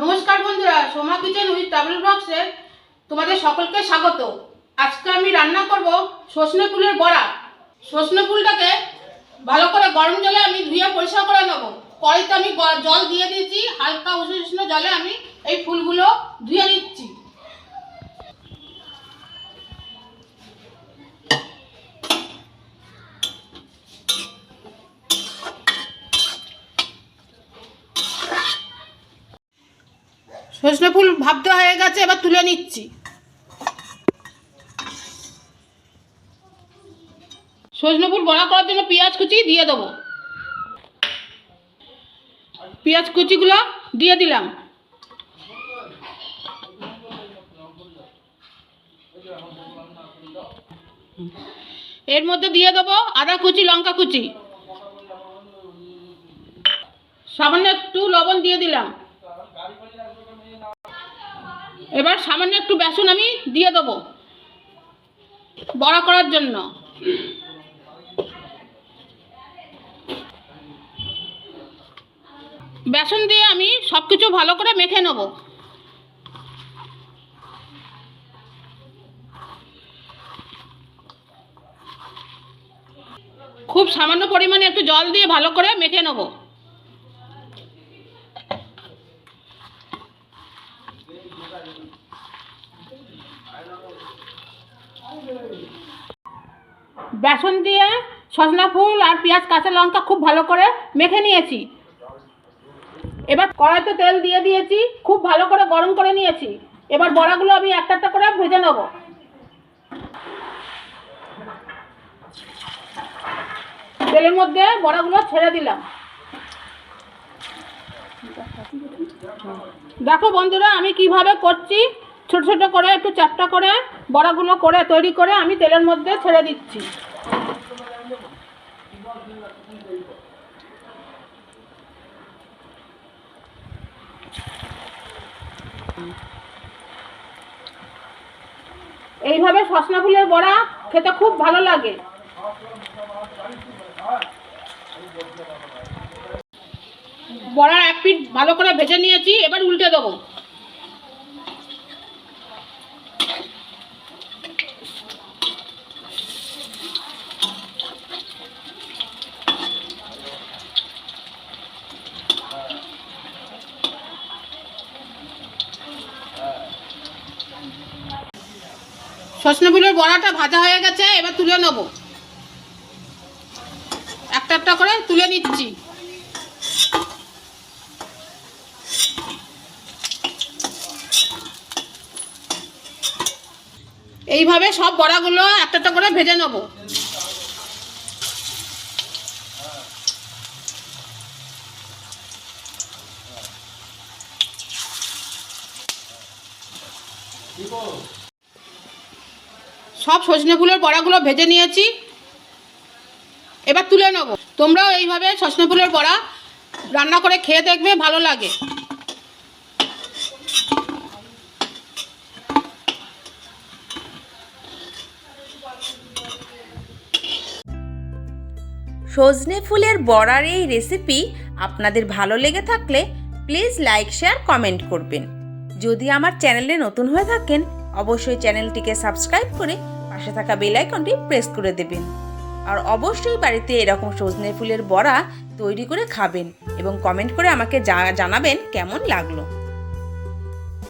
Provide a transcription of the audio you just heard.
নমস্কার বন্ধুরা, Soma kitchen with travel বক্সে তোমাদের সকলকে স্বাগত। আজকে আমি রান্না করব সজনে ফুলের বড়া। সজনে ফুলটাকে ভালো করে গরম জলে আমি ধুয়ে পরিষ্কার করে নেব। কড়াইতে আমি জল দিয়ে দিয়েছি, হালকা উষ্ণ উষ্ণ জলে আমি এই ফুলগুলো ধুয়ে নিচ্ছি। সজনে ফুল ভাবতে হয়ে গেছে, এবার তুলে নিচ্ছি। সজনে ফুল বড়া করার জন্য পেঁয়াজ কুচি দিয়ে দেবো। পেঁয়াজ কুচিগুলো দিয়ে দিলাম। এর মধ্যে দিয়ে দেবো আদা কুচি, লঙ্কা কুচি। সামান্য একটু লবণ দিয়ে দিলাম। এবার সামান্য একটু বেসন আমি দিয়ে দেবো বড়া করার জন্য। বেসন দিয়ে আমি সব কিছু ভালো করে মেখে নেব। খুব সামান্য পরিমাণে একটু জল দিয়ে ভালো করে মেখে নেব। বেসন দিয়ে সজনা ফুল আর পেঁয়াজ, কাঁচা লঙ্কা খুব ভালো করে মেখে নিয়েছি। এবার কড়াইতে তেল দিয়ে দিয়েছি, খুব ভালো করে গরম করে নিয়েছি। এবার বড়াগুলো আমি একটা একটা করে ভেজে নেব। তেলের মধ্যে বড়াগুলো ছেড়ে দিলাম। দেখো বন্ধুরা, আমি কীভাবে করছি? ছোট ছোট করে, একটু চ্যাপটা করে, বড়াগুলো করে, তৈরি করে আমি তেলের মধ্যে ছেড়ে দিচ্ছি। এইভাবে সসনা ফুলের বড়া খেতে খুব ভালো লাগে। বড়ার এক পিঠ ভালো করে ভেজে নিয়েছি, এবার উল্টে দেবো। সজনে ফুলের বড়াটা ভাজা হয়ে গেছে, এবার তুলে নেব। একটা একটা করে তুলে নিচ্ছি। এইভাবে সব বড়াগুলো একটা একটা করে ভেজে নেব। সব সজনে ফুলের বড়াগুলো ভেজে নিয়েছি। এবার তুলে নেব। তোমরাও এইভাবে সজনে ফুলের বড়া রান্না করে খেয়ে দেখবে, ভালো লাগে। সজনে ফুলের বড়ার এই রেসিপি আপনাদের ভালো লেগে থাকলে প্লিজ লাইক শেয়ার কমেন্ট করবেন। যদি আমার চ্যানেলে নতুন হয়ে থাকেন, অবশ্যই চ্যানেলটিকে সাবস্ক্রাইব করে পাশে থাকা বেল আইকনটি প্রেস করে দেবেন। আর অবশ্যই বাড়িতে এরকম সজনে ফুলের বড়া তৈরি করে খাবেন এবং কমেন্ট করে আমাকে জানাবেন কেমন লাগল।